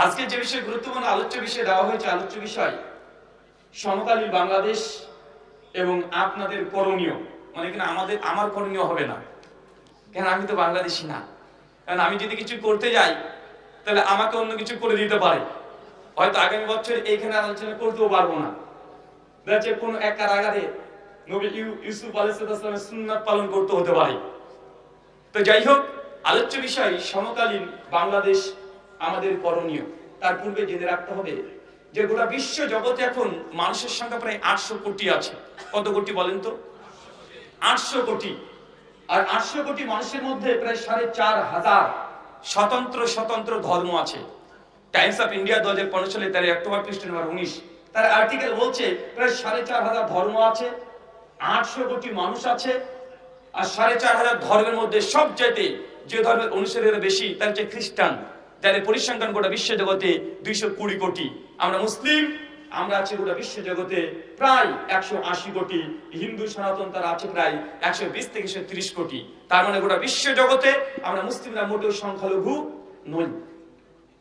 আজকে যে বিষয়ে গুরুত্বপূর্ণ আলোচ্য বিষয় দেওয়া হয়েছে, আলোচ্য বিষয়, সমকালীন বাংলাদেশ এবং আপনাদের করণীয়। মানে কিনা আমাদের, আমার করণীয় হবে না। কেন আমি তো বাংলাদেশি না? কারণ আমি যদি কিছু করতে যাই, তাহলে আমাকে অন্য কিছু করে দিতে পারে। হয়তো আগামী বছর এইখানে আলোচনা করতেও পারব না। দেখছে কোনো এক কারাগারে নবী ইউ- ইউসুফ আলাইসালামের সুন্নাত পালন করতে হতে পারে। তো যাই হোক, আলোচ্য বিষয়, সমকালীন বাংলাদেশ আমাদের করণীয়। তার পূর্বে জেনে রাখতে হবে যে গোটা বিশ্ব জগতে এখন মানুষের সংখ্যা প্রায় আটশো কোটি আছে। কত কোটি বলেন তো? আটশো কোটি। আর আটশো কোটি মানুষের মধ্যে প্রায় সাড়ে চার হাজার স্বতন্ত্র স্বতন্ত্র ধর্ম আছে। টাইমস অফ ইন্ডিয়া দু হাজার পনেরো সালে তার অক্টোবর পৃষ্ঠ নম্বর উনিশ, তার আর্টিকেল বলছে প্রায় সাড়ে চার হাজার ধর্ম আছে, আটশো কোটি মানুষ আছে, আর সাড়ে চার হাজার ধর্মের মধ্যে সব চাইতে যে ধর্মের অনুসারীরা বেশি, তার হচ্ছে খ্রিস্টান। যাদের পরিসংখ্যান গোটা বিশ্ব জগতে দুইশো কুড়ি কোটি। আমরা মুসলিম, আমরা আছি গোটা বিশ্ব জগতে প্রায় একশো আশি কোটি। হিন্দু, সনাতন তারা আছে প্রায় একশো বিশ থেকে একশো ত্রিশ কোটি। তার মানে গোটা বিশ্ব জগতে আমরা মুসলিমরা মোটেও সংখ্যালঘু নই।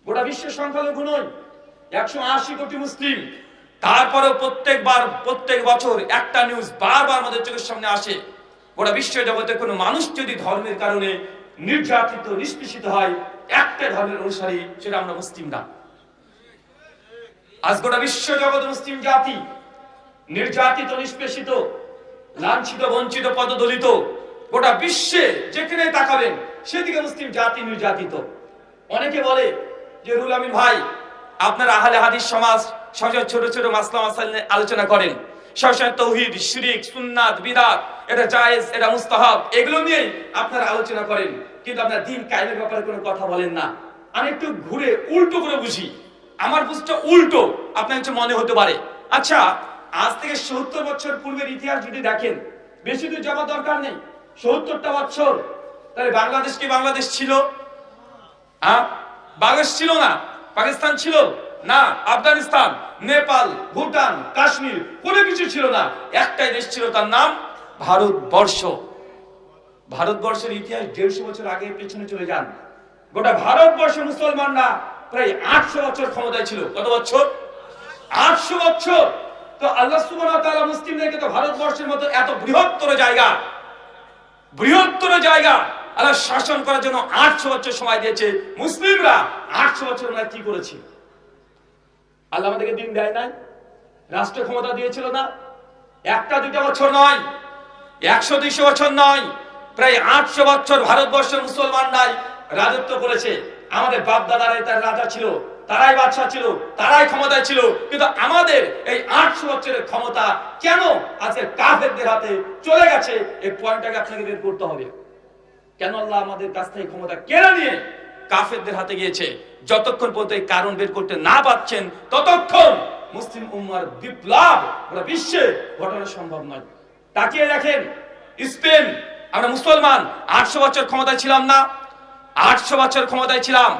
গোটা বিশ্বের সংখ্যালঘু নই, একশো আশি কোটি মুসলিম। তারপরেও প্রত্যেকবার, প্রত্যেক বছর একটা নিউজ বারবার আমাদের চোখের সামনে আসে। গোটা বিশ্ব জগতে কোনো মানুষ যদি ধর্মের কারণে নির্যাতিত, নিষ্পেষিত হয় একটা ধর্মের অনুসারী সেটা আমরা মুসলিম না। আজ গোটা বিশ্ব জগৎ মুসলিম জাতি, নির্যাতিত, নিষ্পেষিত, লাঞ্ছিত, বঞ্চিত, পদদলিত, গোটা বিশ্বে যেখানে তাকাবেন, সেদিকে মুসলিম জাতি নির্যাতিত। অনেকে বলে যে রুল আমিন ভাই, আপনার আহলে হাদিস সমাজ সবসময় ছোট ছোট মাসলাম আলোচনা করেন। আপনারা আমার মনে হতে পারে। আচ্ছা আজ থেকে সত্তর বছর পূর্বের ইতিহাস যদি দেখেন, বেশি দূর যাওয়ার দরকার নেই। সত্তরটা বছর। তাহলে বাংলাদেশ কি বাংলাদেশ ছিল? বাংলাদেশ ছিল না। পাকিস্তান ছিল? না, আফগানিস্তান, নেপাল, ভুটান, কাশ্মীর, কোনো কিছু ছিল না। একটাই দেশ ছিল তার নাম ভারতবর্ষ। ভারতবর্ষের ইতিহাস দেড়শো বছর আগে পেছনে চলে যান। গোটা ভারতবর্ষে মুসলমানরা প্রায় আটশো বছর ক্ষমতায় ছিল। কত বছর? আটশো বছর। তো আল্লাহ তাআলা মুসলিমদেরকে তো ভারতবর্ষের মতো এত বৃহত্তর জায়গা বৃহত্তর জায়গা আল্লাহ শাসন করার জন্য আটশো বছর সময় দিয়েছে। মুসলিমরা আটশো বছর ওনারা কি করেছে? আল্লাহ আমাদেরকে দিন দেয় নাই, রাষ্ট্র ক্ষমতা দিয়েছিল না, একটা দুইটা বছর নয়, একশো দুইশো বছর নয়, প্রায় আটশো বছর ভারতবর্ষের মুসলমানরাই রাজত্ব করেছে। আমাদের বাপ দাদারাই তার রাজা ছিল, তারাই বাদশা ছিল, তারাই ক্ষমতায় ছিল, কিন্তু আমাদের এই আটশো বছরের ক্ষমতা কেন আজকে কাফেরদের হাতে চলে গেছে? এই পয়েন্টটাকে আপনাকে বের করতে হবে। কেন আল্লাহ আমাদের কাছ থেকে ক্ষমতা কেড়ে নিয়ে কাফেরদের হাতে গিয়েছে। যতক্ষণ পর্যন্ত এই কারণ বের করতে না পাচ্ছেন ততক্ষণ মুসলিম উম্মার বিপ্লব গোটা বিশ্বে ঘটানো সম্ভব নয়। তাকিয়ে দেখেন, স্পেন, আমরা মুসলমান, আটশো বছর ক্ষমতায় ছিলাম না। আটশো বছর ক্ষমতায় ছিলাম।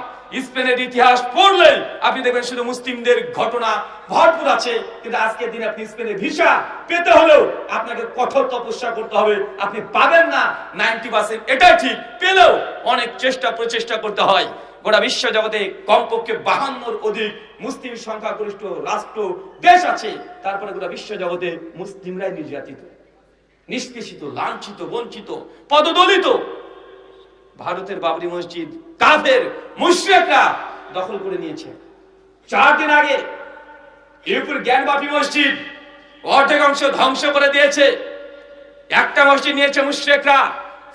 স্পেনের ইতিহাস পড়লে আপনি দেখবেন শুধু মুসলিমদের ঘটনা ভরপুর আছে, কিন্তু আজকের দিনে আপনি স্পেনের ভিসা পেতে হলেও আপনাকে কঠোর তপস্যা করতে হবে। আপনি পাবেন না, নাইনটি পার্সেন্ট এটা ঠিক। পেলেও অনেক চেষ্টা, প্রচেষ্টা করতে হয়। গোটা বিশ্ব জগতে কমপক্ষে বাহান্নর অধিক মুসলিম সংখ্যাগরিষ্ঠ রাষ্ট্র দেশ আছে। তারপরে গোটা বিশ্ব জগতে মুসলিমরাই নির্যাতিত, নিষ্পেষিত, লাঞ্ছিত, বঞ্চিত, পদদলিত। ভারতের বাবরি মসজিদ, কাফের, মুশরিকরা দখল করে নিয়েছে। চার দিন আগে ইউপুর জ্ঞানবাপী মসজিদ অর্ধেক অংশ ধ্বংস করে দিয়েছে। একটা মসজিদ নিয়েছে মুশরিকরা,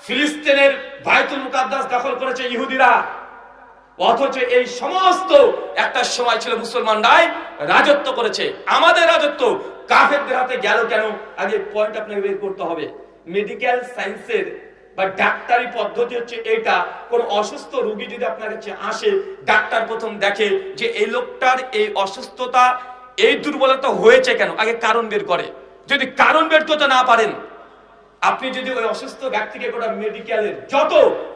ফিলিস্তিনের বায়তুল মুকাদ্দাস দখল করেছে ইহুদিরা। অথচ এই সমস্ত একটা সময় ছিল মুসলমানরাই রাজত্ব করেছে। আমাদের রাজত্ব কাফেরদের হাতে গেল কেন? আগে পয়েন্ট আপনাকে বের করতে হবে। মেডিকেল সায়েন্সের বা ডাক্তারি পদ্ধতি হচ্ছে এটা কোন অসুস্থ রোগী যদি আপনার কাছে আসে, ডাক্তার প্রথম দেখে যে এই লোকটার এই অসুস্থতা এই দুর্বলতা হয়েছে কেন? আগে কারণ বের করে। যদি কারণ বের করতে না পারেন, আপনি যদি ওই অসুস্থ ব্যক্তিকে গোটা মেডিকেলের যত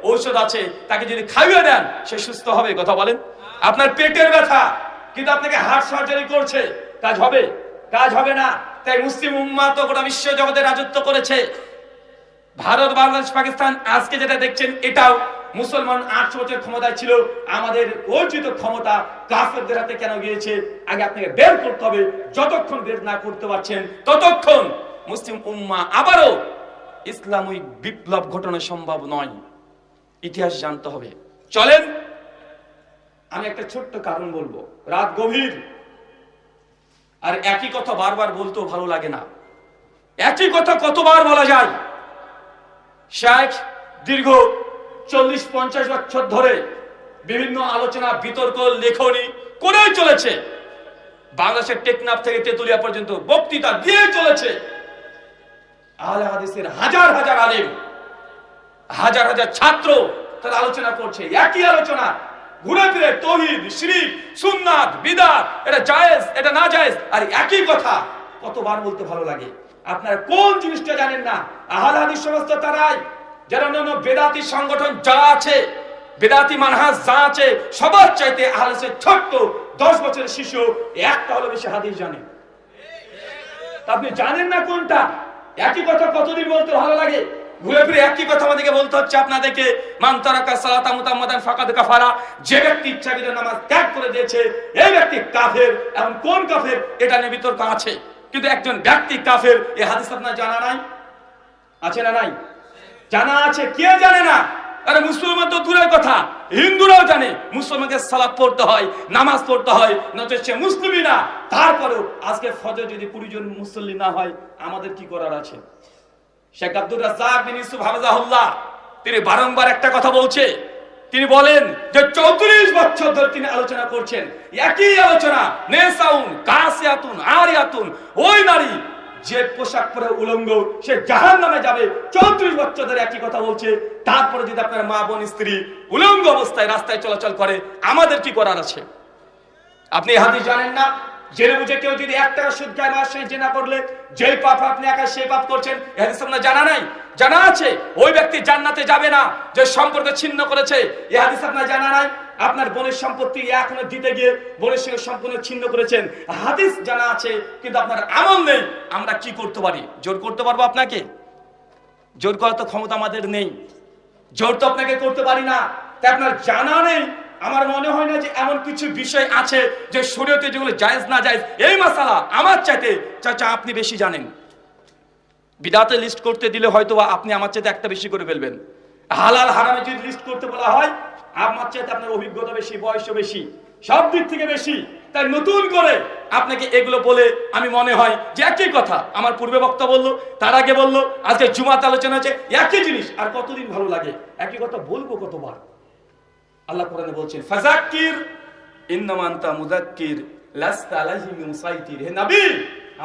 ঔষধ আছে তাকে যদি খাইয়ে দেন, সে সুস্থ হবে, কথা বলেন? আপনার পেটের ব্যথা, কিন্তু আপনাকে হার্ট সার্জারি করছে, কাজ হবে? কাজ হবে না। তাই মুসলিম উম্মা তো গোটা বিশ্ব জগতে রাজত্ব করেছে। ভারত, বাংলাদেশ, পাকিস্তান, আজকে যেটা দেখছেন, এটাও মুসলমান আটশো বছর ক্ষমতায় ছিল, আমাদের অর্জিত ক্ষমতা কাফেরদের হাতে কেন গিয়েছে? আগে আপনাকে বের করতে হবে, যতক্ষণ বের না করতে পারছেন, ততক্ষণ মুসলিম উম্মা আবারও ইসলামিক বিপ্লব ঘটানো সম্ভব নয়। ইতিহাস জানতে হবে। চলেন, আমি একটা ছোট্ট কারণ বলব। রাত গভীর। আর একই কথা বারবার বলতেও ভালো লাগে না। একই কথা কতবার বলা যায়? শেখ, দীর্ঘ চল্লিশ, পঞ্চাশ বছর ধরে বিভিন্ন আলোচনা, বিতর্ক, লেখনী করে চলেছে। বাংলাদেশের টেকনাফ থেকে তেতুলিয়া পর্যন্ত বক্তৃতা দিয়ে চলেছে। হাজার হাজার আলেম, হাজার হাজার ছাত্র তারা আলোচনা করছে। একই আলোচনা, ঘুরে ফিরে তহিদ, শিরিক, সুন্নাত, বিদাত, এটা জায়েজ, এটা না জায়েজ আর একই কথা, কতবার বলতে ভালো লাগে। আপনারা কোন জিনিসটা জানেন না? আহাল সমস্ত তারাই। যারা অন্যান্য বেদাতি সংগঠন যা আছে, বেদাতি মানহাজ যা আছে, সবার চাইতে আহলেসের ছোট্ট দশ বছরের শিশু, একটা হলো বেশি হাদিস জানে। আপনি জানেন না কোনটা? একই কথা কতদিন বলতে ভালো লাগে? ঘুরে ফিরে একই কথা আমাদেরকে বলতে হচ্ছে আপনাদেরকে, মান তারাকা সালাতা মুতাম্মাদান ফাকাদ কাফারা। যে ব্যক্তি ইচ্ছাকৃত নামাজ ত্যাগ করে দিয়েছে, এই ব্যক্তি কাফের, এখন কোন কাফের? এটা নিয়ে বিতর্ক আছে। কিন্তু একজন ব্যক্তি কাফের এই হাদিস আপনার জানা নাই? আছে না নাই? জানা আছে, কে জানে না? আরে মুসলমান তো দূরের কথা। হিন্দুরাও জানে, মুসলমানকে সালাত পড়তে হয়, নামাজ পড়তে হয় নচে সে মুসলিমই না। তারপরেও আজকে ফজর যদি কুড়ি জন মুসল্লি না হয়, আমাদের কি করার আছে? শেখ আব্দুর রাজ্জাক বিন ইউসুফ হাফিজাহুল্লাহ, তিনি বারংবার একটা কথা বলছে। তিনি বলেন যে চৌত্রিশ বছর ধরে তিনি আলোচনা করছেন। একই আলোচনা, নেসাউন, কাসিয়াতুন, আরিয়াতুন, ওই নারী যে পোশাক পরে উলঙ্গ, সে জাহান নামে যাবে। চৌত্রিশ বছর ধরে একই কথা বলছে। তারপরে যদি আপনার মা, বোন, স্ত্রী উলঙ্গ অবস্থায় রাস্তায় চলাচল করে, আমাদের কি করার আছে? আপনি হাদিস জানেন না? জেনে বুঝে কেউ যদি এক টাকা সুদ খায় মাস সে জেনা করলে, যেই পাপ আপনি একা সেই পাপ করছেন হাদিস আপনার জানা নাই? জানা আছে। ওই ব্যক্তি জান্নাতে যাবে না, যে সম্পর্ক ছিন্ন করেছে এই হাদিস আপনার জানা নাই? আপনার বোনের সম্পত্তি এখনও দিতে গিয়ে বোনের সঙ্গে সম্পূর্ণ ছিন্ন করেছেন। হাদিস জানা আছে, কিন্তু আপনার আমল নেই। আমরা কি করতে পারি? জোর করতে পারব আপনাকে? জোর করার তো ক্ষমতা আমাদের নেই। জোর তো আপনাকে করতে পারি না। তাই আপনার জানা নেই। আমার মনে হয় না যে এমন কিছু বিষয় আছে যে শরীয়তে যেগুলো জায়েজ না জায়েজ। এই মাসালা আমার চাইতে চাচা, আপনি বেশি জানেন। বিদাতে লিস্ট করতে দিলে হয়তো আপনি আমার চাইতে একটা বেশি করে ফেলবেন। হালাল হারামে যদি লিস্ট করতে বলা হয় আমার চাইতে আপনার অভিজ্ঞতা বেশি, বয়সও বেশি, সব দিক থেকে বেশি। তাই নতুন করে আপনাকে এগুলো বলে আমি মনে হয় যে একই কথা আমার পূর্বে বক্তা বলল, তার আগে বলল, আজকে জুমাতে আলোচনা হচ্ছে, একই জিনিস, আর কতদিন ভালো লাগে? একই কথা বলব কতবার? আল্লাহ কোরআনে বলছেন ফাজাক্কির ইন্নামা আনতা মুযাক্কির, লাস্তা আলাইহিম মুসাইতির হে নবী,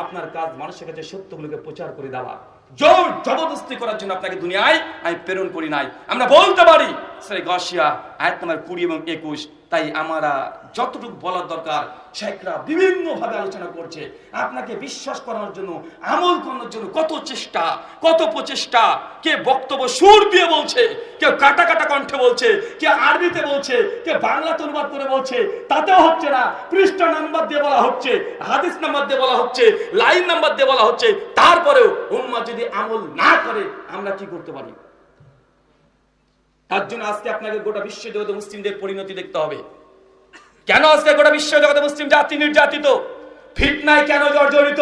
আপনার কাজ মানুষের কাছে সত্যগুলোকে প্রচার করে দেওয়া। জোর জবরদস্তি করার জন্য আপনাকে দুনিয়ায় আমি প্রেরণ করি নাই। আমরা বলতে পারি সে গসিয়া আয়াত নাম্বার কুড়ি এবং একুশ তাই আমরা যতটুকু বলার দরকার, শেখরা বিভিন্ন ভাবে আলোচনা করছে। আপনাকে বিশ্বাস করানোর জন্য, আমল করানোর জন্য কত চেষ্টা, কত প্রচেষ্টা, কে বক্তব্য সুর দিয়ে বলছে কেউ কাটা কাটা কণ্ঠে বলছে, কে আরবিতে বলছে, কে বাংলাতে অনুবাদ করে বলছে, তাতেও হচ্ছে না। পৃষ্ঠা নাম্বার দিয়ে বলা হচ্ছে, হাদিস নাম্বার দিয়ে বলা হচ্ছে, লাইন নাম্বার দিয়ে বলা হচ্ছে, তারপরেও উম্মা যদি আমল না করে, আমরা কি করতে পারি? তার জন্য আজকে আপনাকে গোটা বিশ্ব জগতে মুসলিমদের পরিণতি দেখতে হবে। কেন আজকে গোটা বিশ্ব জগতে মুসলিম জাতি নির্যাতিত? ফিটনায় কেন জর্জরিত?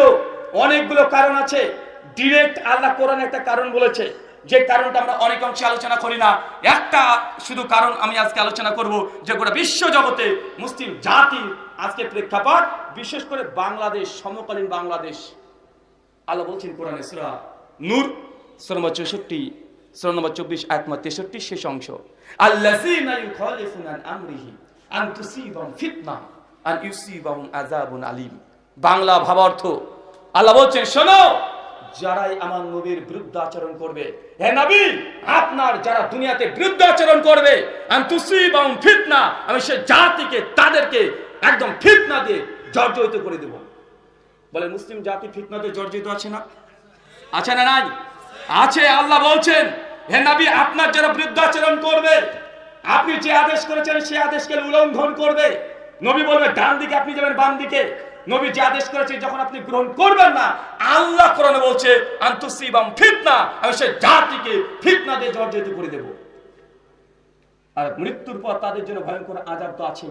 অনেকগুলো কারণ আছে। ডিরেক্ট আল্লাহ কোরআন একটা কারণ বলেছে। যে কারণটা আমরা অনেক অংশে আলোচনা করি না। একটা শুধু কারণ আমি আজকে আলোচনা করব যে গোটা বিশ্ব জগতে মুসলিম জাতি আজকে প্রেক্ষাপট, বিশেষ করে বাংলাদেশ, সমকালীন বাংলাদেশ। আল্লাহ বলছেন কোরআনে সুরা নূর, সুরা নম্বর চৌষট্টি। বাংলা ভাবার্থ, আল্লাহ বলছেন, শোনো, যারাই আমার নবীর আচরণ করবে, হে নবী, আপনার যারা দুনিয়াতে বিরুদ্ধ আচরণ করবে ফিতনা, আমি সে জাতিকে, তাদেরকে একদম ফিতনা দিয়ে জর্জরিত করে দেব। বলে মুসলিম জাতি ফিতনাতে জর্জরিত আছে না? আছে না নাই? আছে, আল্লাহ বলছেন, হে নবী, আপনার যারা বৃদ্ধাচরণ করবে, আপনি যে আদেশ করেছেন সেই আদেশকে উল্লঙ্ঘন করবে। নবী বলবে, ডান দিকে আপনি যাবেন, বাম দিকে। নবী যে আদেশ করেছে, যখন আপনি গ্রহণ করবেন না, আল্লাহ কোরআনে বলছে, আন্তসিবাম ফিতনা, আমি সে জাতিকে ফিতনা দিয়ে জর্জরিত করে দেব। আর মৃত্যুর পর তাদের জন্য ভয়ঙ্কর আজাব তো আছে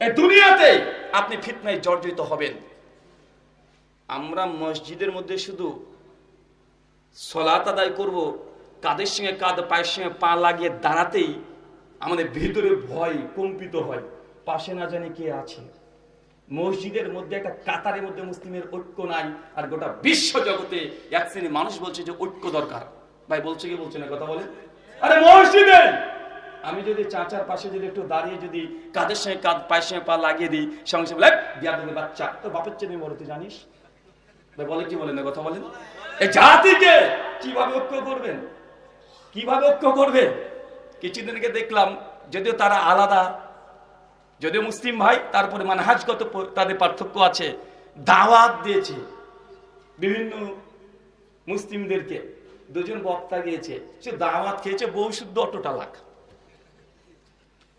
এই দুনিয়াতে আপনি ফিতনায় জর্জরিত হবেন। আমরা মসজিদের মধ্যে শুধু সলাত আদায় করব, কাদের সঙ্গে কাঁধ পায়ের সঙ্গে পা লাগিয়ে দাঁড়াতেই আমাদের ভিতরে ভয় কম্পিত হয়। পাশে না জানি কে আছে। মসজিদের মধ্যে একটা কাতারের মধ্যে মুসলিমের ঐক্য নাই, আর গোটা বিশ্ব জগতে এক শ্রেণি মানুষ বলছে যে ঐক্য দরকার। ভাই, বলছে কি, বলছে না, কথা বলে? আরে মসজিদে! আমি যদি চাচার পাশে যদি একটু দাঁড়িয়ে যদি কাদের সঙ্গে কাঁধ পায়ের সঙ্গে পা লাগিয়ে দিই, সঙ্গে সঙ্গে বলে বিয়া দেবে বাচ্চা তো বাপের চেয়ে তুই জানিস? ভাই, বলে কি বলে না, কথা বলেন এই জাতিকে কীভাবে ঐক্য করবেন? কীভাবে ঐক্য করবেন? কিছুদিন আগে দেখলাম, যদিও তারা আলাদা, যদিও মুসলিম ভাই তারপরে মানহাজগত প- তাদের পার্থক্য আছে। দাওয়াত দিয়েছে বিভিন্ন মুসলিমদেরকে। দুজন বক্তা গিয়েছে সে দাওয়াত খেয়েছে বহু শুদ্ধ অটোটা লাখ।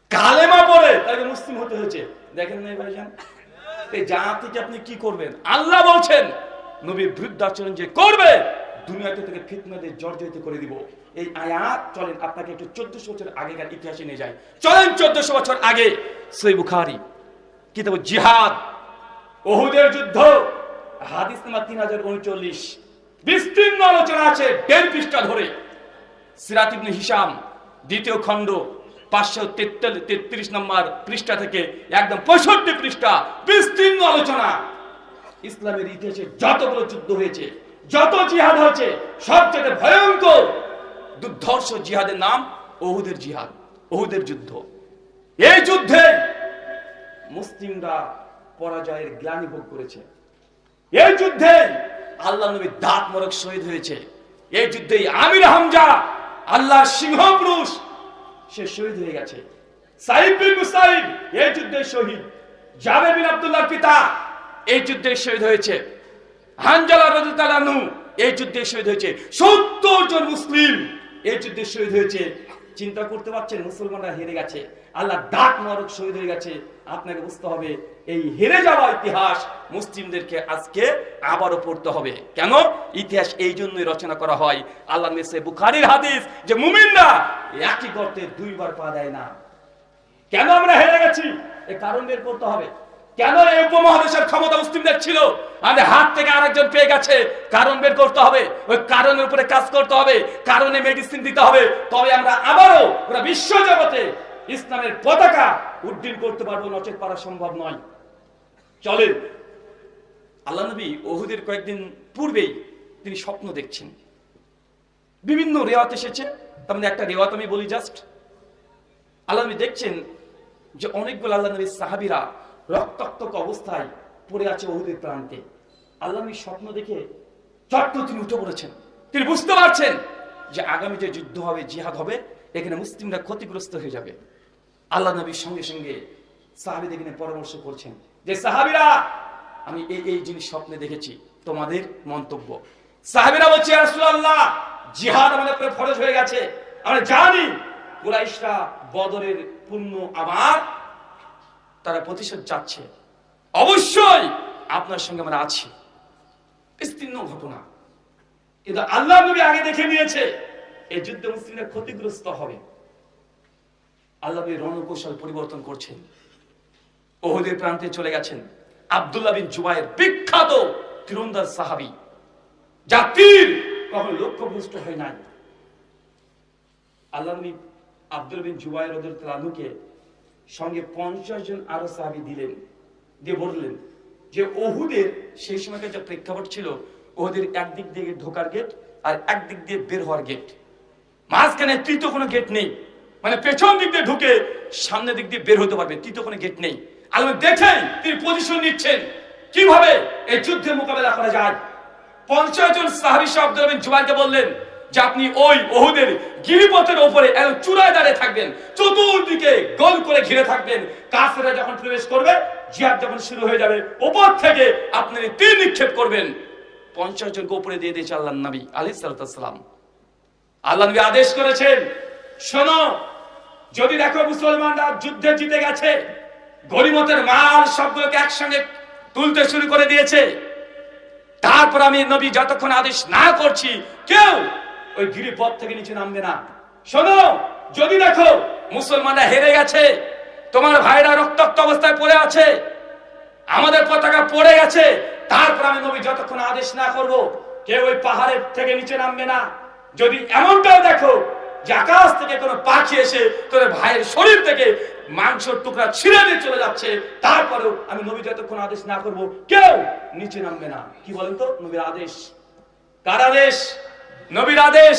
কালেমা পড়ে তাকে মুসলিম হতে হয়েছে। দেখেন নাই ভাইজান? এই জাতিকে আপনি কি করবেন? আল্লাহ বলছেন নবীর বৃদ্ধাচরণ যে করবে, দুনিয়াতে থেকে ফিতনাদের জর্জরিত করে দিব। এই আয়াত, চলেন, আপনাকে একটু চোদ্দশো বছর আগেকার ইতিহাসে নিয়ে যায় চলেন, চোদ্দশো বছর আগে, সই বুখারি, কিতাব জিহাদ, ওহুদের যুদ্ধ, হাদিস নাম্বার তিন হাজার উনচল্লিশ। বিস্তীর্ণ আলোচনা আছে, দেড় পৃষ্ঠা ধরে। সিরাত ইবনে হিসাম দ্বিতীয় খণ্ড, পাঁচশো তেত্রিশ নম্বর পৃষ্ঠা থেকে, একদম পঁয়ষট্টি পৃষ্ঠা, বিস্তীর্ণ আলোচনা। ইসলামের ইতিহাসে যতগুলো যুদ্ধ হয়েছে, যত জিহাদ হয়েছে, সবচেয়ে ভয়ঙ্কর দুর্ধর্ষ জিহাদের নাম ওহুদের জিহাদ, ওহুদের যুদ্ধ। এই যুদ্ধে মুসলিমরা পরাজয়ের গ্লানি ভোগ করেছে। এই যুদ্ধে আল্লাহ নবী দাঁত মরক শহীদ হয়েছে। এই যুদ্ধে আমির হামজা আল্লাহ সিংহ পুরুষ, সে শহীদ হয়ে গেছে। সাইদ বিন মুসাইব এই যুদ্ধে শহীদ। জাবের বিন আব্দুল্লাহর পিতা এই যুদ্ধে শহীদ হয়েছে। হানজালা রাজু এই যুদ্ধে শহীদ হয়েছে। সত্তর জন মুসলিম এই যুদ্ধে শহীদ হয়েছে। চিন্তা করতে পারছেন, মুসলমানরা হেরে গেছে। আল্লাহ ডাক নরক শহীদ হয়ে গেছে। আপনাকে বুঝতে হবে, এই হেরে যাওয়া ইতিহাস মুসলিমদেরকে আজকে আবারও পড়তে হবে। কেন? ইতিহাস এই জন্যই রচনা করা হয়। আল্লাহ মেসে বুখারির হাদিস যে মুমিনরা একই গর্তে দুইবার পা দেয় না। কেন আমরা হেরে গেছি? এ কারণ বের করতে হবে। কেন এই উপমহাদেশের ক্ষমতা মুসলিমদের ছিল? আমাদের হাত থেকে আরেকজন পেয়ে গেছে। কারণ বের করতে হবে। ওই কারণের উপরে কাজ করতে হবে। কারণে মেডিসিন দিতে হবে। তবে আমরা আবারও পুরো বিশ্ব জগতে ইসলামের পতাকা উড্ডীন করতে পারব, নচেত পারা সম্ভব নয়। চলেন। আল্লাহ নবী ওহুদের কয়েকদিন পূর্বেই তিনি স্বপ্ন দেখছেন। বিভিন্ন রেওয়াত এসেছে। তার মধ্যে একটা রেওয়াত আমি বলি জাস্ট আল্লাহ নবী দেখছেন যে অনেকগুলো আল্লাহ নবীর সাহাবিরা রক্তাক্তক অবস্থায় পড়ে আছে ওহুদের প্রান্তে। আল্লাহ নবী স্বপ্ন দেখে চট্ট তিনি উঠে পড়েছেন। তিনি বুঝতে পারছেন যে আগামী যে যুদ্ধ হবে, জিহাদ হবে, এখানে মুসলিমরা ক্ষতিগ্রস্ত হয়ে যাবে। আল্লাহ নবীর সঙ্গে সঙ্গে সাহাবিদের এখানে পরামর্শ করছেন যে, সাহাবিরা, আমি এই এই জিনিস স্বপ্নে দেখেছি, তোমাদের মন্তব্য। সাহাবিরা বলছে রাসূলুল্লাহ, জিহাদ আমাদের উপরে ফরজ হয়ে গেছে। আমরা জানি কুরাইশরা বদরের পূর্ণ আবার তারা প্রতিশোধ যাচ্ছে অবশ্যই আপনার সঙ্গে আমরা আছি। বিস্তীর্ণ ঘটনা। কিন্তু আল্লাহ নবী আগে দেখে নিয়েছে এই যুদ্ধে মুসলিমরা ক্ষতিগ্রস্ত হবে। আল্লাহ নবী রণকৌশল পরিবর্তন করছেন। ওহুদের প্রান্তে চলে গেছেন আব্দুল্লাহ বিন জুবাইর বিখ্যাত তীরন্দাজ সাহাবি। জাতির কখনো লক্ষ্যভ্রষ্ট হয় নাই। আল্লাহ নবী আব্দুল বিন জুবাইর রানুকে সঙ্গে পঞ্চাশ জন আরও সাহাবি দিলেন, দিয়ে বললেন যে ওহুদের সেই সময়কার যে প্রেক্ষাপট ছিল, ওহুদের একদিক দিয়ে ঢোকার গেট আর একদিক দিয়ে বের হওয়ার গেট মাঝখানে তৃতীয় কোনো গেট নেই মানে পেছন দিক দিয়ে ঢুকে সামনের দিক দিয়ে বের হতে পারবে, তৃতীয় কোনো গেট নেই। আল্লাহ দেখেন তিনি পজিশন নিচ্ছেন। কীভাবে এই যুদ্ধের মোকাবেলা করা যায়? পঞ্চাশ জন সাহাবি সাহেব জুবাইরকে বললেন যে আপনি ওই ওহুদের গিরিপথের একদম চূড়ায় দাঁড়িয়ে থাকবেন, চতুর্দিকে গোল করে ঘিরে থাকবেন কাফেরা যখন প্রবেশ করবে, জিহাদ যখন শুরু হয়ে যাবে, উপর থেকে আপনি তীর নিক্ষেপ করবেন। পঞ্চাশ জনকে উপরে দিয়ে দিয়েছে আল্লাহ নবী আলি সালাম। আল্লাহ নবী আদেশ করেছেন, শোনো, যদি দেখো মুসলমানরা যুদ্ধে জিতে গেছে, গরিমতের মাল সবগুলোকে একসঙ্গে তুলতে শুরু করে দিয়েছে। তারপর আমি নবী যতক্ষণ আদেশ না করছি, কেউ ওই গিরিপথ থেকে নিচে নামবে না। শোনো, যদি দেখো মুসলমানরা হেরে গেছে, তোমার ভাইরা রক্তাক্ত অবস্থায় পড়ে আছে, আমাদের পতাকা পড়ে গেছে, তারপর আমি নবী যতক্ষণ আদেশ না করব, কেউ ওই পাহাড়ের থেকে নিচে নামবে না। যদি এমনটাও দেখো যে আকাশ থেকে কোনো পাখি এসে তোর ভাইয়ের শরীর থেকে মাংসর টুকরা ছিঁড়ে দিয়ে চলে যাচ্ছে, তারপরেও আমি নবী যতক্ষণ আদেশ না করব, কেউ নিচে নামবে না। কি বলেন তো? নবীর আদেশ। কার আদেশ? নবীর আদেশ,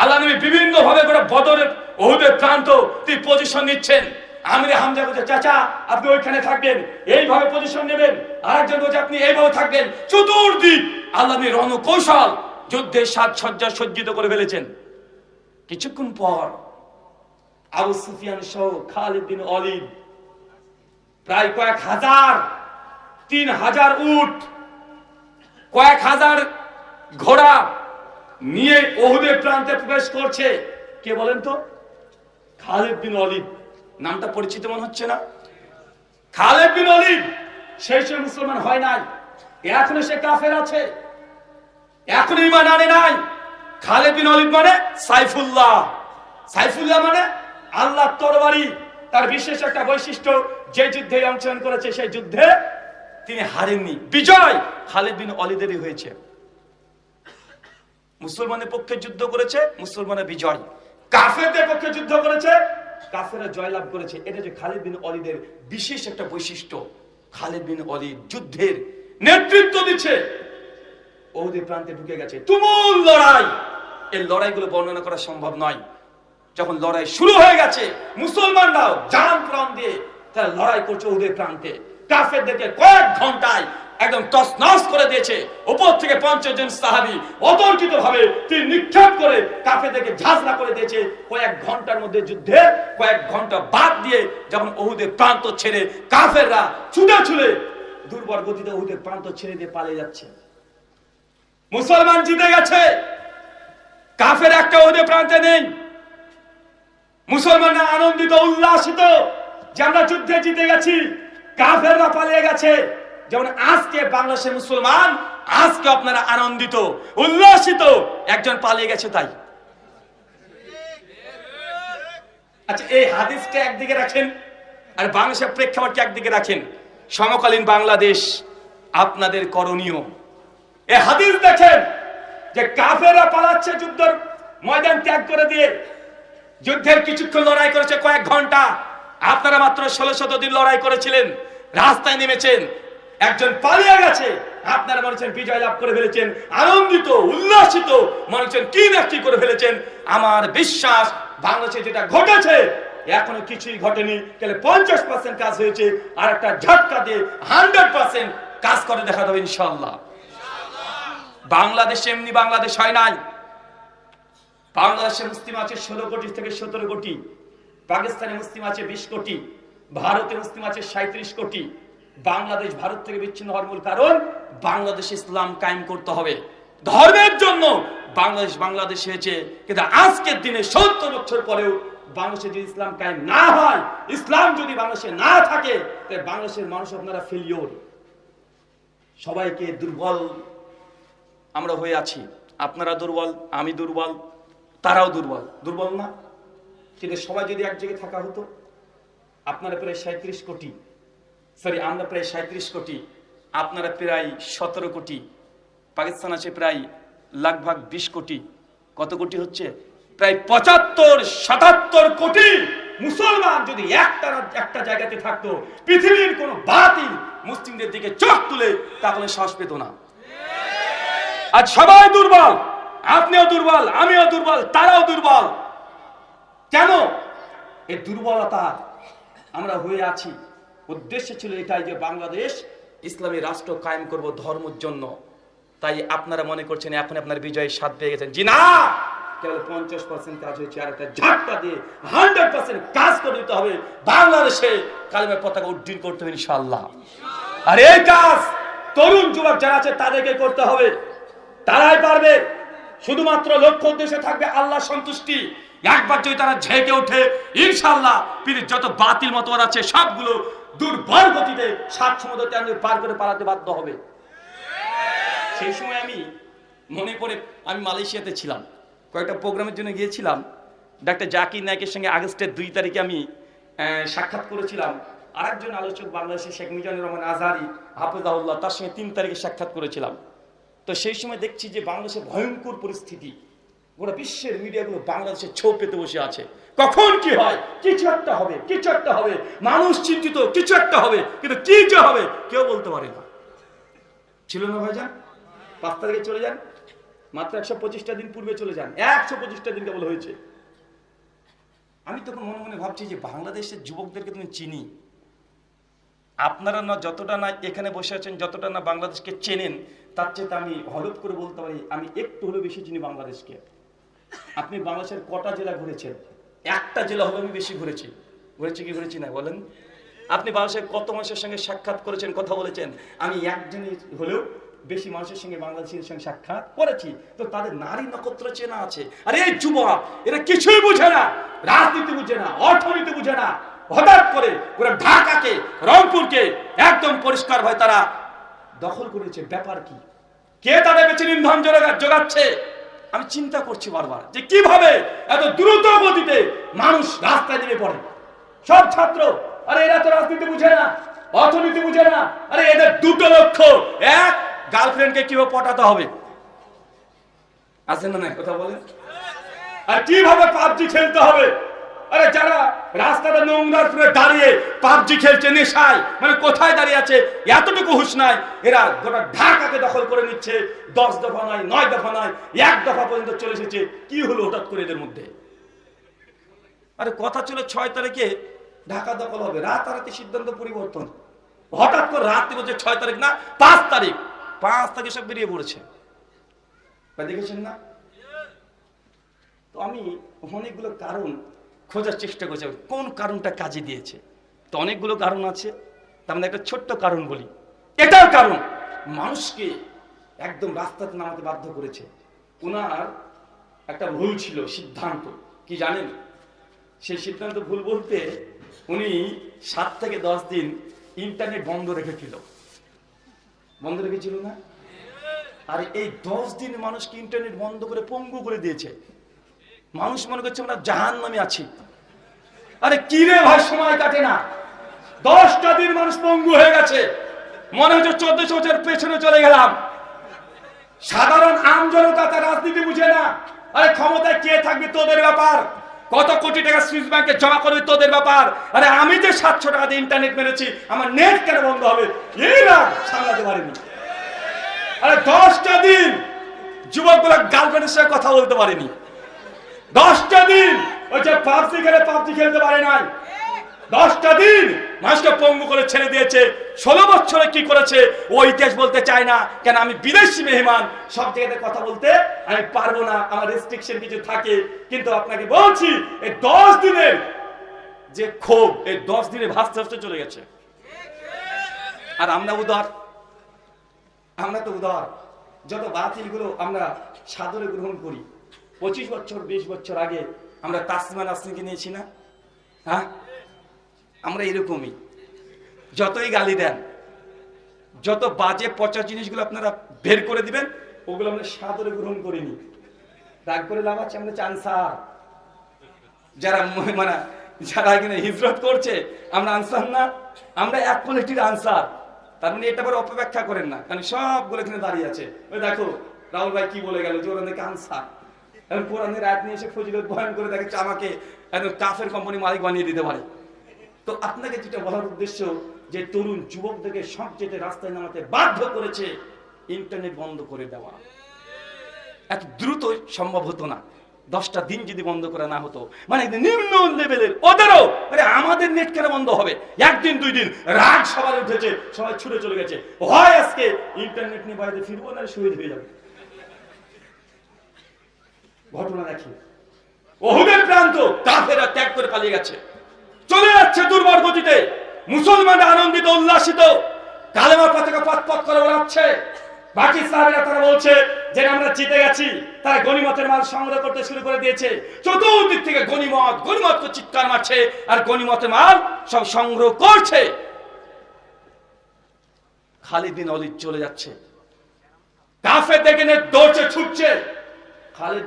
আল্লাহ নবী বিভিন্ন ভাবে করে বদরের ওহুদের প্রান্ত তিনি পজিশন নিচ্ছেন। আমির হামজা বলছে, চাচা, আপনি ওইখানে থাকবেন, এইভাবে পজিশন নেবেন। আরেকজন বলছে, আপনি এইভাবে থাকবেন। চতুর্দিক আল্লাহ নবী রণকৌশল যুদ্ধের সাজসজ্জা সজ্জিত করে ফেলেছেন। কিছুক্ষণ পর আবু সুফিয়ান সহ খালিদ বিন অলিদ, প্রায় কয়েক হাজার, তিন হাজার উট, কয়েক হাজার ঘোড়া নিয়ে ওহুদের প্রান্তে প্রবেশ করছে। কে বলেন তো? খালেদ বিন অলিদ নামটা পরিচিত মনে হচ্ছে না? খালেদ বিন অলিদ সেই সে মুসলমান হয় নাই। এখনও সে কাফের আছে। এখন ইমান আনে নাই। খালেদ বিন অলিদ মানে সাইফুল্লাহ। সাইফুল্লাহ মানে আল্লাহ তরবারি। তার বিশেষ একটা বৈশিষ্ট্য, যে যুদ্ধে অংশগ্রহণ করেছে সেই যুদ্ধে তিনি হারেননি। বিজয় খালেদ বিন অলিদেরই হয়েছে। মুসলমানের পক্ষে যুদ্ধ করেছে মুসলমানের বিজয়। কাফেরদের পক্ষে যুদ্ধ করেছে? কাফেরা জয়লাভ করেছে। এটা যে খালিদ বিন অলিদের বিশেষ একটা বৈশিষ্ট্য। খালিদ বিন অলি যুদ্ধের নেতৃত্ব দিচ্ছে। ওদের প্রান্তে ঢুকে গেছে। তুমুল লড়াই। এই লড়াইগুলো বর্ণনা করা সম্ভব নয়। যখন লড়াই শুরু হয়ে গেছে মুসলমানরাও জান প্রাণ দিয়ে তারা লড়াই করছে ওদের প্রান্তে। কাফেরদেরকে কয়েক ঘন্টায় একদম তসনস করে দিয়েছে। উপর থেকে পঞ্চাশ জন সাহাবি অতর্কিত ভাবে তিনি নিক্ষেপ করে কাফেরদেরকে ঝাঁঝরা করে দিয়েছে। কয়েক ঘণ্টার মধ্যে যুদ্ধে, কয়েক ঘণ্টা বাদ দিয়ে যখন ওহুদের প্রান্ত ছেড়ে কাফেররা ছুটে ছুটে দুর্বল গতিতে ওহুদের প্রান্ত ছেড়ে দিয়ে পালিয়ে যাচ্ছে। মুসলমান জিতে গেছে। কাফের একটা ওদের প্রান্তে নেই। মুসলমানরা আনন্দিত, উল্লাসিত যে আমরা যুদ্ধে জিতে গেছি, কাফেররা পালিয়ে গেছে। যেমন আজকে বাংলাদেশের মুসলমান, আজকে আপনারা আনন্দিত, উল্লাসিত, একজন পালিয়ে গেছে তাই। আচ্ছা এই হাদিসটা একদিকে রাখেন আর বাংলাদেশের প্রেক্ষাপটকে একদিকে রাখেন। সমকালীন বাংলাদেশ আপনাদের করণীয়। এ হাদিস দেখেন যে কাফেররা পালাচ্ছে যুদ্ধের ময়দান ত্যাগ করে দিয়ে। যুদ্ধের কিছুক্ষণ লড়াই করেছে কয়েক ঘণ্টা। আপনারা মাত্র ষোলো শত দিন লড়াই করেছিলেন, রাস্তায় নেমেছেন একজন পালিয়ে গেছে। আপনারা মনে হচ্ছেন বিজয় লাভ করে ফেলেছেন, আনন্দিত, উল্লাসিত। মনে হচ্ছেন কি কি করে ফেলেছেন? আমার বিশ্বাস, বাংলাদেশে যেটা ঘটেছে, এখনও কিছুই ঘটেনি। তাহলে পঞ্চাশ পার্সেন্ট কাজ হয়েছে, আর একটা ঝটকা দিয়ে হান্ড্রেড পার্সেন্ট কাজ করে দেখা দেবে ইনশাল্লাহ বাংলাদেশে এমনি বাংলাদেশ হয় নাই। বাংলাদেশে মুসলিম আছে ষোলো কোটি থেকে সতেরো কোটি পাকিস্তানে মুসলিম আছে বিশ কোটি ভারতে মুসলিম আছে সাঁত্রিশ কোটি। বাংলাদেশ ভারত থেকে বিচ্ছিন্ন হওয়ার মূল কারণ বাংলাদেশ ইসলাম কায়েম করতে হবে। ধর্মের জন্য বাংলাদেশ বাংলাদেশ হয়েছে। কিন্তু আজকের দিনে সত্তর বছর পরেও বাংলাদেশে যদি ইসলাম কায়েম না হয়, ইসলাম যদি বাংলাদেশে না থাকে, তাহলে বাংলাদেশের মানুষ আপনারা ফেলিওর সবাইকে দুর্বল আমরা হয়ে আছি। আপনারা দুর্বল, আমি দুর্বল, তারাও দুর্বল। দুর্বল না? কিন্তু সবাই যদি এক জায়গায় থাকা হতো, আপনারা প্রায় সাঁত্রিশ কোটি সরি, আমরা প্রায় সাঁত্রিশ কোটি, আপনারা প্রায় সতেরো কোটি, পাকিস্তান আছে প্রায় লাগভাগ বিশ কোটি। কত কোটি হচ্ছে? প্রায় পঁচাত্তর, সাতাত্তর কোটি মুসলমান যদি একটা একটা জায়গাতে থাকতো, পৃথিবীর কোন বাতিল মুসলিমদের দিকে চোখ তুলে, তাহলে শ্বাস পেত না। আজ সবাই দুর্বল, আপনিও দুর্বল, আমিও দুর্বল, তারাও দুর্বল। কেন? এই দুর্বলতা আমরা হয়ে আছি। উদ্দেশ্য ছিল এটাই যে বাংলাদেশ ইসলামী রাষ্ট্র কায়েম করব ধর্মের জন্য। তাই আপনারা মনে করছেন এখন আপনার বিজয়ের স্বাদ পেয়ে গেছেন। জি না! কেবল পঞ্চাশ পার্সেন্ট কাজ হয়েছে আর একটা ঝাটকা দিয়ে হান্ড্রেড পার্সেন্ট কাজ করে দিতে হবে। বাংলাদেশে কালেমের পতাকা উড্ডীন করতে হবে ইনশাল্লাহ আর এই কাজ তরুণ যুবক যারা আছে তাদেরকে করতে হবে। তারাই পারবে। শুধুমাত্র লক্ষ্য উদ্দেশ্যে থাকবে আল্লাহ সন্তুষ্টি। একবার যদি তারা ঝেঁকে ওঠে ইনশাল্লাহ পৃথিবীর যত বাতিল মতবাদ আছে সবগুলো দুর্বল গতিতে সাত সমুদ্র তেমনি পার করে পালাতে বাধ্য হবে। সেই সময় আমি মনে পড়ে আমি মালয়েশিয়াতে ছিলাম। কয়েকটা প্রোগ্রামের জন্য গিয়েছিলাম। ডাক্তার জাকির নায়কের সঙ্গে আগস্টের দুই তারিখে আমি সাক্ষাৎ করেছিলাম। আরেকজন আলোচক বাংলাদেশের শেখ মিজানুর রহমান আজহারি হাফেজাউল্লাহ তার সঙ্গে তিন তারিখে সাক্ষাৎ করেছিলাম। তো সেই সময় দেখছি যে বাংলাদেশের ভয়ঙ্কর পরিস্থিতি। গোটা বিশ্বের মিডিয়াগুলো বাংলাদেশের ছো পেতে বসে আছে। কখন কি হয়? কিছু একটা হবে, কিছু একটা হবে। মানুষ চিন্তিত, কিছু একটা হবে, কিন্তু কি যে হবে, কেউ বলতে পারে না। ছিল না ভাই যান পাঁচ তারিখে চলে যান। মাত্র একশো পঁচিশটা দিন পূর্বে চলে যান। একশো পঁচিশটা দিন কেবল হয়েছে। আমি তখন মনে মনে ভাবছি যে বাংলাদেশের যুবকদেরকে তুমি চিনি। আপনারা না যতটা না এখানে বসে আছেন, যতটা না বাংলাদেশকে চেনেন, তার চেয়ে আমি হলপ করে বলতে পারি, আমি একটু হলেও বেশি চিনি বাংলাদেশকে। আপনি বাংলাদেশের কটা জেলা ঘুরেছেন? একটা জেলা হলেও আমি বেশি ঘুরেছি। ঘুরেছি কি ঘুরেছি না, বলেন। আপনি বাংলাদেশের কত মানুষের সঙ্গে সাক্ষাৎ করেছেন, কথা বলেছেন? আমি একজনই হলেও বেশি মানুষের সঙ্গে বাংলাদেশের সঙ্গে সাক্ষাৎ করেছি। তো তাদের নারী নক্ষত্র চেনা আছে। আরে, এই যুবক, এরা কিছুই বুঝে না। রাজনীতি বুঝে না, অর্থনীতি বুঝে না। হঠাৎ করে পুরো ঢাকাকে, রংপুরকে একদম পরিষ্কার হয় তারা দখল করেছে। ব্যাপার কি? কে তাদের পেছনে ইন্ধন জোগা- যোগাচ্ছে আমি চিন্তা করছি বারবার যে কীভাবে এত দ্রুত গতিতে মানুষ রাস্তায় নেমে পড়ে। সব ছাত্র, আরে এরা তো রাজনীতি বুঝে না, অর্থনীতি বুঝে না, আরে এদের দুটো লক্ষ্য, এক গার্লফ্রেন্ডকে কীভাবে পটাতে হবে। আছে না না কথা বলে আর কীভাবে পাবজি খেলতে হবে? আরে যারা রাস্তাতে নোংরার উপরে দাঁড়িয়ে পাবজি খেলছে নেশায় মানে কোথায় দাঁড়িয়ে আছে, এতটুকু হুশ নাই, এরা গোটা ঢাকাকে দখল করে নিচ্ছে, দশ দফা নয় নয় দফা নয়, এক দফা পর্যন্ত চলে এসেছে, কি হলো হঠাৎ করে এদের মধ্যে? আরে কথা ছিল ছয় তারিখে, ঢাকা দখল হবে, রাতারাতি সিদ্ধান্ত পরিবর্তন। হঠাৎ করে রাত্রি বলছে ছয় তারিখ না, পাঁচ তারিখ, পাঁচ তারিখে সব বেরিয়ে পড়েছে। দেখেছেন না? তো আমি অনেকগুলো কারণ খোঁজার চেষ্টা করছি, কোন কারণটা কাজে দিয়েছে? তো অনেকগুলো কারণ আছে, তার মধ্যে একটা ছোট্ট কারণ বলি। এটার কারণ, মানুষকে একদম রাস্তাতে নামাতে বাধ্য করেছে। ওনার একটা ভুল ছিল, সিদ্ধান্ত। কি জানেন? সেই সিদ্ধান্ত ভুল বলতে উনি সাত থেকে দশ দিন ইন্টারনেট বন্ধ রেখেছিল। বন্ধ রেখেছিল না? আর এই দশ দিন মানুষকে ইন্টারনেট বন্ধ করে পঙ্গু করে দিয়েছে। মানুষ মনে করছে আমরা জাহান নামে আছি। আরে কি রে ভাই, সময় কাটে না। দশটা দিন মানুষ পঙ্গু হয়ে গেছে। মনে হচ্ছে চোদ্দশো বছর পেছনে চলে গেলাম। সাধারণ আম জনতা তার রাজনীতি বুঝে না। আরে ক্ষমতায় কে থাকবে তোদের ব্যাপার? কত কোটি টাকা সুইস ব্যাংকে জমা করবে তোদের ব্যাপার? আরে আমি যে সাতশো টাকা দিয়ে ইন্টারনেট মেরেছি, আমার নেট কেন বন্ধ হবে? এই না সামলাতে পারিনি। আরে দশটা দিন যুবকগুলো গার্লফ্রেন্ডের সঙ্গে কথা বলতে পারেনি। দশটা দিন। ওই যে পাবজি খেলে পাবজি খেলতে পারে নাই। দশটা দিন মানুষকে পঙ্গু করে ছেড়ে দিয়েছে। ষোলো বছরে কি করেছে? ও ইতিহাস বলতে চায় না। কেন আমি বিদেশি মেহমান? সব জায়গাতে কথা বলতে আমি পারব না। আমার রেস্ট্রিকশন কিছু থাকে। কিন্তু আপনাকে বলছি, এই দশ দিনের যে ক্ষোভ, এই দশ দিনে ভাসতে ভাসতে চলে গেছে। আর আমরা উদার। আমরা তো উদার। যত বাতিলগুলো আমরা সাদরে গ্রহণ করি পঁচিশ বছর, বিশ বছর আগে আমরা তাসলিমা নাসরিনকে নিয়েছি না? হ্যাঁ? আমরা এরকমই। যতই গালি দেন, যত বাজে পচা জিনিসগুলো আপনারা বের করে দিবেন, ওগুলো আমরা সাদরে গ্রহণ করিনি। রাগ করে লাভ আছে, আমরা চান্সার যারা মানে যারা এখানে হিজরত করছে, আমরা আনসার না। আমরা এক কোয়ালিটির আনসার। তার মানে এটা আবার অপব্যাখ্যা করেন না। কারণ সবগুলো এখানে দাঁড়িয়ে আছে। ওই দেখো, রাহুল ভাই কি বলে গেল যে ওরা নাকি আনসার। কোরআনের রাত নিয়ে এসে ফজিলত করে আমাকে একদম কাফের কোম্পানি মালিক বানিয়ে দিতে পারে। তো আপনাকে যেটা বলার উদ্দেশ্য যে তরুণ যুবকদেরকে সব যেতে রাস্তায় নামাতে বাধ্য করেছে ইন্টারনেট বন্ধ করে দেওয়া। এত দ্রুত সম্ভব হতো না। দশটা দিন যদি বন্ধ করা না হতো মানে নিম্ন লেভেলের ওদেরও, আরে আমাদের নেট কেন বন্ধ হবে? একদিন, দুই দিন রাগ সবার উঠেছে, সবাই ছুটে চলে গেছে। হয় আজকে ইন্টারনেট নিয়ে বাইরে ফিরবো না, শহীদ হয়ে যাবে। ঘটনা দেখি ওহুদের প্রান্ত কাফেরা ত্যাগ করে পালিয়ে গেছে। চলে যাচ্ছে দুর্বার গতিতে। মুসলমানরা আনন্দিত, উল্লাসিত। কালেমার পতাকা পথ করে ওড়াচ্ছে। বাকি সাহাবিরা তারা বলছে যে, আমরা জিতে গেছি। তারা গনিমতের মাল সংগ্রহ করতে শুরু করে দিয়েছে। চতুর্দিক থেকে গনিমত গনিমত করে চিৎকার মারছে আর গনিমতের মাল সব সংগ্রহ করছে। খালিদ বিন অলিদ চলে যাচ্ছে। কাফের দেখে দৌড়ছে, ছুটছে। খালিদ